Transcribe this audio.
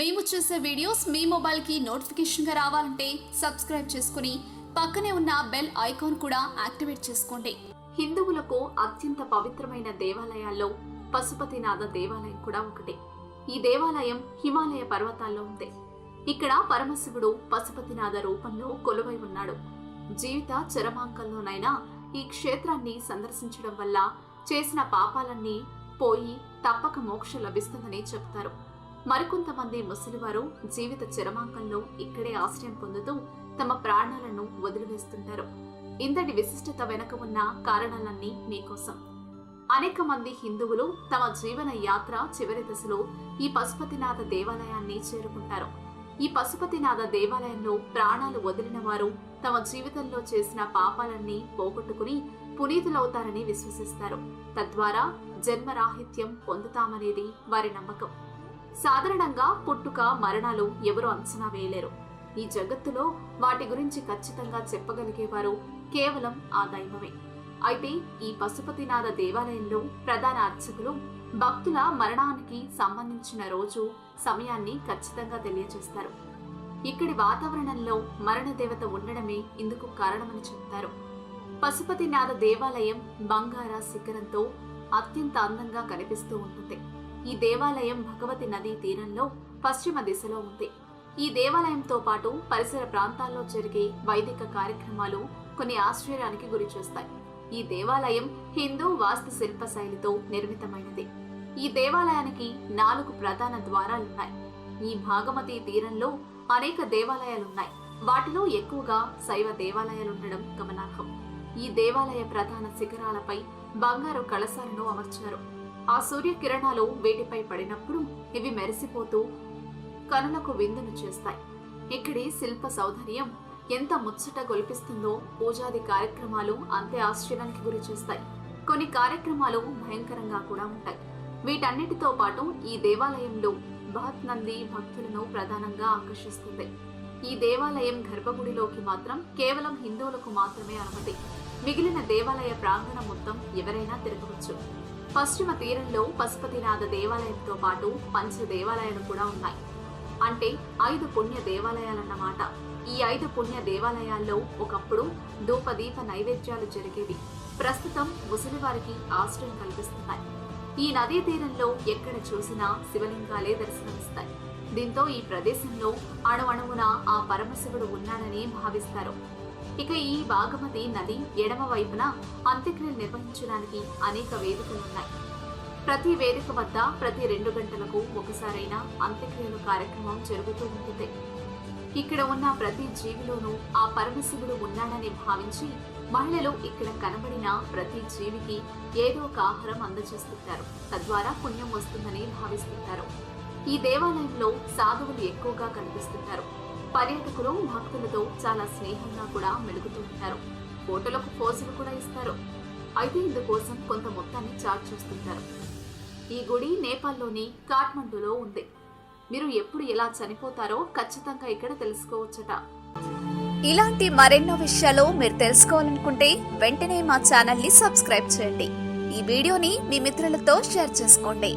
మేము చేసే వీడియోస్ మీ మొబైల్కి నోటిఫికేషన్గా రావాలంటే సబ్స్క్రైబ్ చేసుకుని పక్కనే ఉన్న బెల్ ఐకాన్ కూడా యాక్టివేట్ చేసుకోండి. హిందువులకు అత్యంత పవిత్రమైన దేవాలయాల్లో పశుపతినాథ దేవాలయం కూడా ఒకటి. ఈ దేవాలయం హిమాలయ పర్వతాల్లో ఉంది ఇక్కడ పరమశివుడు పశుపతినాథ రూపంలో కొలువై ఉన్నాడు. జీవిత చరమాంకంలోనైనా ఈ క్షేత్రాన్ని సందర్శించడం వల్ల చేసిన పాపాలన్నీ పోయి తప్పక మోక్షం లభిస్తుందని చెప్తారు. మరికొంతమంది ముసలివారు జీవిత చరమాంకంలో ఇక్కడే ఆశ్రయం పొందుతూ తమ ప్రాణాలను వదిలివేస్తుంటారు. ఇంతటి విశిష్టత వెనుక ఉన్న కారణాలన్నీ మీకోసం. అనేక మంది హిందువులు తమ జీవన యాత్ర చివరి దశలో ఈ పశుపతినాథ దేవాలయాన్ని చేరుకుంటారు. ఈ పశుపతినాథ దేవాలయంలో ప్రాణాలు వదిలిన వారు తమ జీవితంలో చేసిన పాపాలన్నీ పోగొట్టుకుని పునీతులవుతారని విశ్వసిస్తారు. తద్వారా జన్మరాహిత్యం పొందుతామనేది వారి నమ్మకం. సాధారణంగా పుట్టుక మరణాలు ఎవరు అంచనా వేయలేరు. ఈ జగత్తులో వాటి గురించి ఖచ్చితంగా చెప్పగలిగేవారు కేవలం ఆ దైవమే. అయితే ఈ పశుపతినాథ దేవాలయంలో ప్రధాన అర్చకులు భక్తుల మరణానికి సంబంధించిన రోజు సమయాన్ని ఖచ్చితంగా తెలియజేస్తారు. ఇక్కడి వాతావరణంలో మరణ దేవత ఉండడమే ఇందుకు కారణమని చెప్తారు. పశుపతినాథ దేవాలయం బంగార శిఖరంతో అత్యంత అందంగా కనిపిస్తూ ఉంటుంది. ఈ దేవాలయం భగవతి నదీ తీరంలో పశ్చిమ దిశలో ఉంది. ఈ దేవాలయంతో పాటు పరిసర ప్రాంతాల్లో జరిగే వైదిక కార్యక్రమాలు కొన్ని ఆశ్చర్యానికి గురి చేస్తాయి. ఈ దేవాలయం హిందూ వాస్తు శిల్ప శైలితో నిర్మితమైనది. ఈ దేవాలయానికి నాలుగు ప్రధాన ద్వారాలున్నాయి ఈ భాగమతి తీరంలో అనేక దేవాలయాలున్నాయి. వాటిలో ఎక్కువగా శైవ దేవాలయాలుండడం గమనార్హం. ఈ దేవాలయ ప్రధాన శిఖరాలపై బంగారు కళశాలను అమర్చారు. ఆ సూర్యకిరణాలు వీటిపై పడినప్పుడు ఇవి మెరిసిపోతూ కనులకు విందును చేస్తాయి. ఇక్కడి శిల్ప సౌందర్యం ఎంత ముచ్చట గొలిపిస్తుందో పూజాది కార్యక్రమాలు అంతే ఆశ్చర్యానికి గురి చేస్తాయి. కొన్ని కార్యక్రమాలు భయంకరంగా కూడా ఉంటాయి. వీటన్నిటితో పాటు ఈ దేవాలయంలో బహత్ నంది భక్తులను ప్రధానంగా ఆకర్షిస్తుంది. ఈ దేవాలయం గర్భగుడిలోకి మాత్రం కేవలం హిందువులకు మాత్రమే అనుమతి. మిగిలిన దేవాలయ ప్రాంగణం మొత్తం ఎవరైనా తిరగవచ్చు. పశ్చిమ తీరంలో పశుపతినాథ దేవాలయంతో పాటు పంచ దేవాలయాలు కూడా ఉన్నాయి. అంటే ఐదు పుణ్య దేవాలయాలన్నమాట. ఈ ఐదు పుణ్య దేవాలయాల్లో ఒకప్పుడు ధూపదీప నైవేద్యాలు జరిగేవి. ప్రస్తుతం ముసలివారికి ఆశ్రయం కల్పిస్తున్నాయి. ఈ నదీ తీరంలో ఎక్కడ చూసినా శివలింగాలే దర్శనమిస్తాయి. దీంతో ఈ ప్రదేశంలో అణువణువున ఆ పరమశివుడు ఉన్నాడని భావిస్తారు. ఇక ఈ బాగమతి నది ఎడమ వైపున అంత్యక్రియలు నిర్వహించడానికి అనేక వేదికలున్నాయి ప్రతి వేదిక వద్ద ప్రతి రెండు గంటలకు ఒకసారైనా అంత్యక్రియల కార్యక్రమం జరుగుతూ ఉంటుంది. ఇక్కడ ఉన్న ప్రతి జీవిలోనూ ఆ పరమశివుడు ఉన్నాడని భావించి మహిళలు ఇక్కడ కనబడిన ప్రతి జీవికి ఏదో ఒక ఆహారం అందజేస్తుంటారు. తద్వారా పుణ్యం వస్తుందని భావిస్తుంటారు. ఈ దేవాలయంలో సాధువులు ఎక్కువగా కనిపిస్తుంటారు. పర్యాటకులు భక్తులతో చాలా స్నేహంగా కూడా మెలుగుతూ ఉంటారు. ఫోటోలకు పోజులు కూడా ఇస్తారు. అయితే ఇందుకోసం కొంత మొత్తాన్ని చార్జ్ చేస్తుంటారు. ఈ గుడి నేపాల్లోని కాఠ్మండూలో ఉంది. మీరు ఎప్పుడు ఎలా చనిపోతారో ఖచ్చితంగా ఇక్కడ తెలుసుకోవచ్చట. ఇలాంటి మరెన్నో విషయాలు మీరు తెలుసుకోవాలనుకుంటే వెంటనే మా ఛానల్ని సబ్స్క్రైబ్ చేయండి. ఈ వీడియోని మీ మిత్రులతో షేర్ చేసుకోండి.